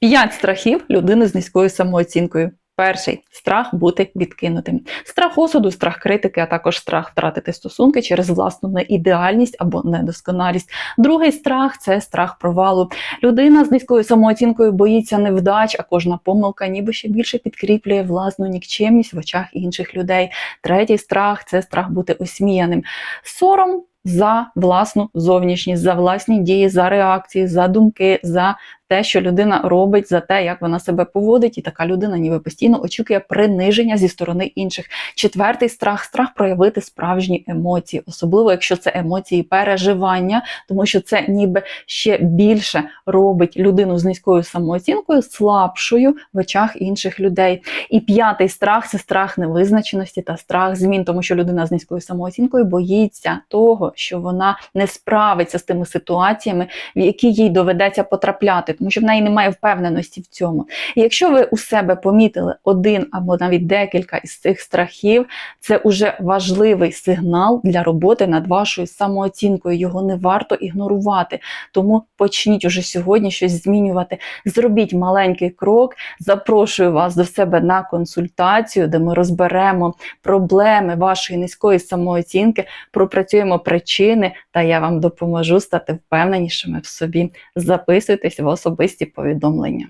П'ять страхів людини з низькою самооцінкою. Перший страх бути відкинутим, страх осуду, страх критики, а також страх втратити стосунки через власну неідеальність або недосконалість. Другий страх це страх провалу. Людина з низькою самооцінкою боїться невдач, а кожна помилка ніби ще більше підкріплює власну нікчемність в очах інших людей. Третій страх це страх бути осміяним. Сором за власну зовнішність, за власні дії, за реакції, за думки, за те, що людина робить, за те, як вона себе поводить, і така людина ніби постійно очікує приниження зі сторони інших. Четвертий страх страх проявити справжні емоції, особливо якщо це емоції переживання, тому що це ніби ще більше робить людину з низькою самооцінкою слабшою в очах інших людей. І п'ятий страх це страх невизначеності та страх змін, тому що людина з низькою самооцінкою боїться того, що вона не справиться з тими ситуаціями, в які їй доведеться потрапляти, тому що в неї немає впевненості в цьому. І якщо ви у себе помітили один або навіть декілька із цих страхів, це уже важливий сигнал для роботи над вашою самооцінкою. Його не варто ігнорувати. Тому почніть уже сьогодні щось змінювати. Зробіть маленький крок. Запрошую вас до себе на консультацію, де ми розберемо проблеми вашої низької самооцінки, пропрацюємо причини, та я вам допоможу стати впевненішими в собі. Записуйтесь в особисті повідомлення.